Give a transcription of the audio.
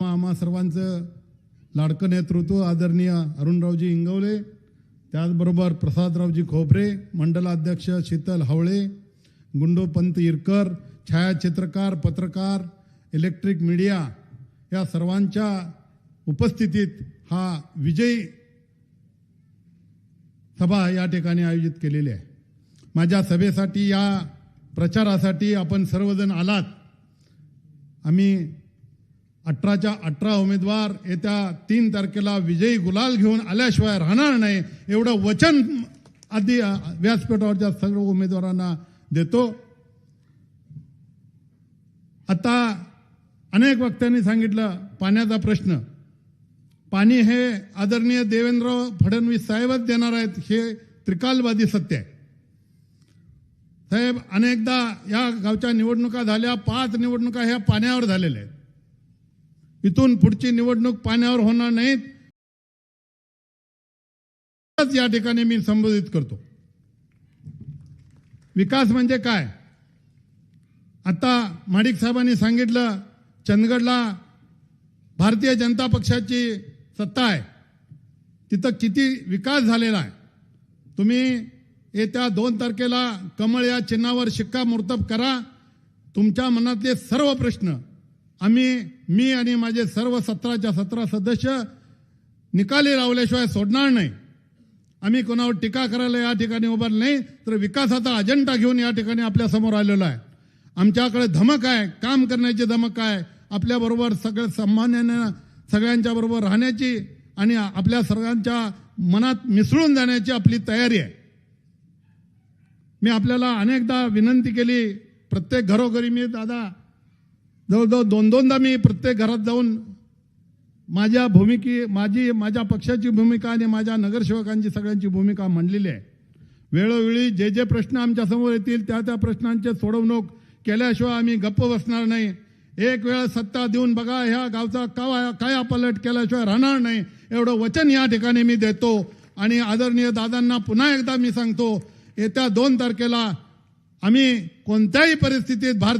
आम्हा सर्वांचं लाडकं नेतृत्व आदरणीय अरुणरावजी इंगवले त्याचबरोबर प्रसादरावजी खोबरे मंडलाध्यक्ष शीतल हवळे गुंडोपंत इरकर छायाचित्रकार पत्रकार इलेक्ट्रिक मीडिया या सर्वांच्या उपस्थितीत हा विजयी सभा या ठिकाणी आयोजित केलेली आहे. माझ्या सभेसाठी या प्रचारासाठी आपण सर्वजण आलात. आम्ही अठराच्या अठरा उमेदवार येत्या तीन तारखेला विजयी गुलाल घेऊन आल्याशिवाय राहणार नाही एवढं वचन आधी व्यासपीठावरच्या सर्व उमेदवारांना देतो. आता अनेक वक्त्यांनी सांगितलं पाण्याचा प्रश्न. पाणी हे आदरणीय देवेंद्र फडणवीस साहेबच देणार आहेत हे त्रिकालवादी सत्य आहे. साहेब अनेकदा या गावच्या निवडणुका झाल्या पाच निवडणुका ह्या पाण्यावर झालेल्या आहेत. इथून पुढची निवडणूक पाण्यावर होणार नाहीत. या ठिकाणी मी संबोधित करतो. विकास म्हणजे काय? आता माडिक साहेबांनी सांगितलं चंदगडला भारतीय जनता पक्षाची सत्ता आहे. तिथं किती विकास झालेला आहे. तुम्ही येत्या दोन तारखेला कमळ या चिन्हावर शिक्कामोर्तब करा. तुमच्या मनातले सर्व प्रश्न आम्ही मी आणि माझे सर्व सतराच्या सतरा सदस्य निकाली लावल्याशिवाय सोडणार नाही. आम्ही कोणावर टीका करायला या ठिकाणी उभारलं नाही तर विकासाचा अजेंडा घेऊन या ठिकाणी आपल्यासमोर आलेलो आहे. आमच्याकडे धमक आहे काम करण्याची धमक आहे. आपल्याबरोबर सगळं सामान्यानं सगळ्यांच्या बरोबर राहण्याची आणि आपल्या सर्वांच्या मनात मिसळून जाण्याची आपली तयारी आहे. मी आपल्याला अनेकदा विनंती केली प्रत्येक घरोघरी मी दादा जवळजवळ दोन दोनदा मी प्रत्येक घरात जाऊन माझ्या भूमिके माझी माझ्या पक्षाची भूमिका आणि माझ्या नगरसेवकांची सगळ्यांची भूमिका मांडलेली आहे. वेळोवेळी जे जे प्रश्न आमच्यासमोर येतील त्या त्या प्रश्नांचे सोडवणूक केल्याशिवाय आम्ही गप्प बसणार नाही. एक वेळ सत्ता देऊन बघा ह्या गावचा कावा काया पलट केल्याशिवाय राहणार नाही. एवढं वचन या ठिकाणी मी देतो. आणि आदरणीय दादांना पुन्हा एकदा मी सांगतो येत्या दोन तारखेला आम्ही कोणत्याही परिस्थितीत भारत